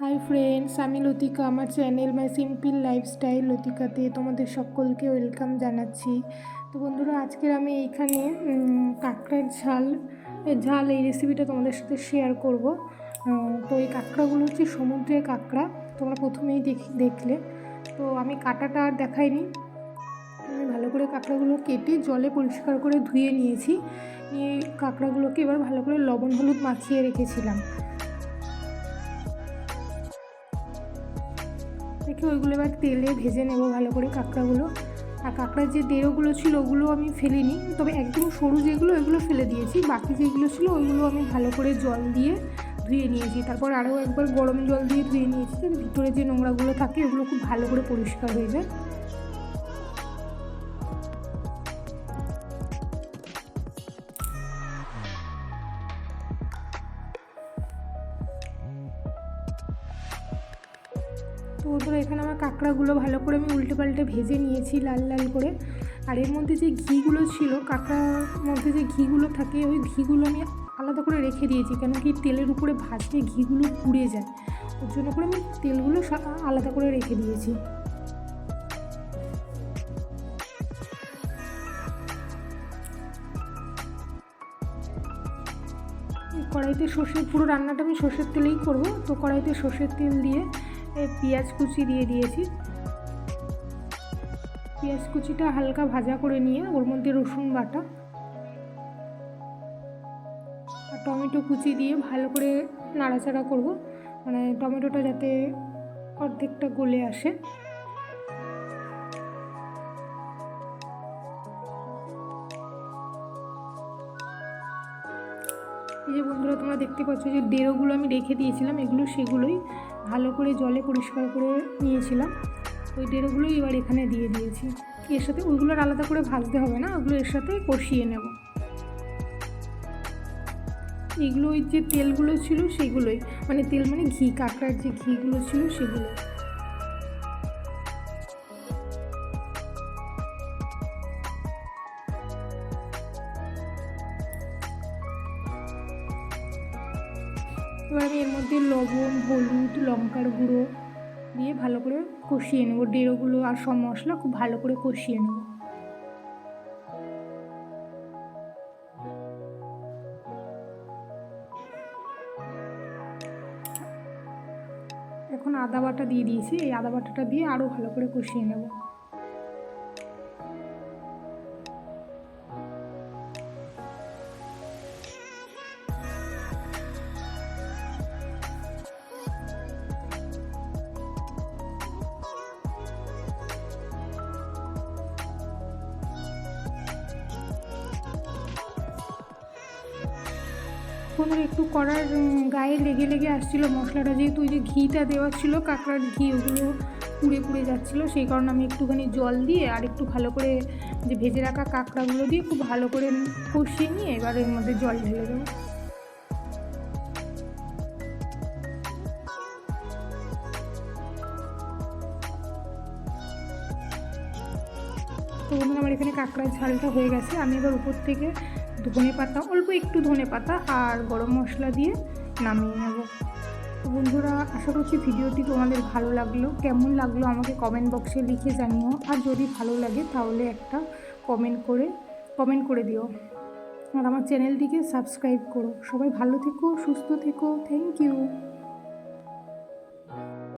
Hi friends আমি লতিকা। আমার channel my simple lifestyle লতিকাতে তোমাদের সকলকে ওয়েলকাম জানাচ্ছি। তো বন্ধুরা, আজকের আমি এইখানে কাঁকড়ার ঝাল ঝাল এই রেসিপিটা তোমাদের সাথে শেয়ার করব। তো এই কাঁকড়াগুলো হচ্ছে সমুদ্রের কাঁকড়া, তোমরা প্রথমেই দেখি, দেখলে। তো আমি কাটাটা আর দেখাইনি। আমি ভালো করে কাঁকড়াগুলো কেটে জলে পরিষ্কার করে ধুয়ে নিয়েছি। নিয়ে কাঁকড়াগুলোকে এবার ভালো করে লবণ হলুদ মাখিয়ে রেখেছিলাম। রেখে ওইগুলো এবার তেলে ভেজে নেব ভালো করে কাঁকড়াগুলো। আর কাঁকড়ার যে ডেরোগুলো ছিল ওগুলো আমি ফেলিনি, তবে একদম সরু যেগুলো ওইগুলো ফেলে দিয়েছি। বাকি যেগুলো ছিল ওইগুলো আমি ভালো করে জল দিয়ে ধুয়ে নিয়েছি। তারপর আরও একবার গরম জল দিয়ে ধুয়ে নিয়েছি ভিতরে যে নোংরাগুলো থাকে ওগুলো খুব ভালো করে পরিষ্কার হয়ে যায়। তো বন্ধুরা এখানে আমার কাঁকড়াগুলো ভালো করে আমি উল্টে পাল্টে ভেজে নিয়েছি লাল লাল করে। আর এর মধ্যে যে ঘিগুলো ছিল, কাঁকড়ার মধ্যে যে ঘিগুলো থাকে, ওই ঘিগুলো আমি আলাদা করে রেখে দিয়েছি কেন কি তেলের উপরে ভাজলে ঘিগুলো পুড়ে যায়। ওর জন্য করে আমি তেলগুলো আলাদা করে রেখে দিয়েছি। কড়াইতে সর্ষের, পুরো রান্নাটা আমি সর্ষের তেলেই করব। তো কড়াইতে সর্ষের তেল দিয়ে পেঁয়াজ কুচি দিয়ে দিয়েছি। পেঁয়াজ কুচিটা হালকা ভাজা করে নিয়ে ওর মধ্যে রসুন বাটা আর টমেটো কুচি দিয়ে ভালো করে নাড়াচাড়া করব। মানে টমেটোটা যাতে অর্ধেকটা গলে আসে। এই যে বন্ধুরা তোমরা দেখতে পাচ্ছ যে ডেরোগুলো আমি রেখে দিয়েছিলাম, এগুলো সেগুলোই। ভালো করে জলে পরিষ্কার করে নিয়েছিলাম। ওই ডেরোগুলো এবার এখানে দিয়ে দিয়েছি। এর সাথে ওইগুলোর আলাদা করে ভাজতে হবে না, ওগুলো এর সাথে কষিয়ে নেব। এগুলো ওই যে তেলগুলো ছিল সেগুলোই মানে তেল মানে ঘি, কাঁকড়ার যে ঘিগুলো ছিল সেগুলো। এবার আমি এর মধ্যে লবণ, হলুদ, লঙ্কার গুঁড়ো দিয়ে ভালো করে কষিয়ে নেব। ডেরোগুলো আর সব মশলা খুব ভালো করে কষিয়ে নেব। এখন আদা বাটা দিয়ে দিয়েছি। এই আদা বাটাটা দিয়ে আরও ভালো করে কষিয়ে নেব। কোনো একটু উম, গায়ে লেগে লেগে আসছিল মশলাটা যেহেতু ওই যে ঘিটা দেওয়া ছিল কাঁকড়ার ঘি ওগুলো পুড়ে পুড়ে যাচ্ছিল সেই কারণে আমি একটুখানি জল দিয়ে আর একটু ভালো করে যে ভেজে রাখা কাঁকড়াগুলো দিয়ে খুব ভালো করে কষিয়ে নিয়ে এবার এর মধ্যে জল ঢেলে দেবো। তো বন্ধুরা আমার এখানে কাঁকড়ার ঝালটা হয়ে গেছে আমি এবার উপর থেকে ধনে পাতা, অল্প একটু ধনে পাতা আর গরম মশলা দিয়ে নামিয়ে নেব। তো বন্ধুরা, আশা করছি ভিডিওটি তোমাদের ভালো লাগল। কেমন লাগল আমাকে কমেন্ট বক্সে লিখে জানিও। আর যদি ভালো লাগে তাহলে একটা কমেন্ট করে কমেন্ট করে দিও। আর আমার চ্যানেলটিকে সাবস্ক্রাইব করো। সবাই ভালো থেকো, সুস্থ থেকো। Thank you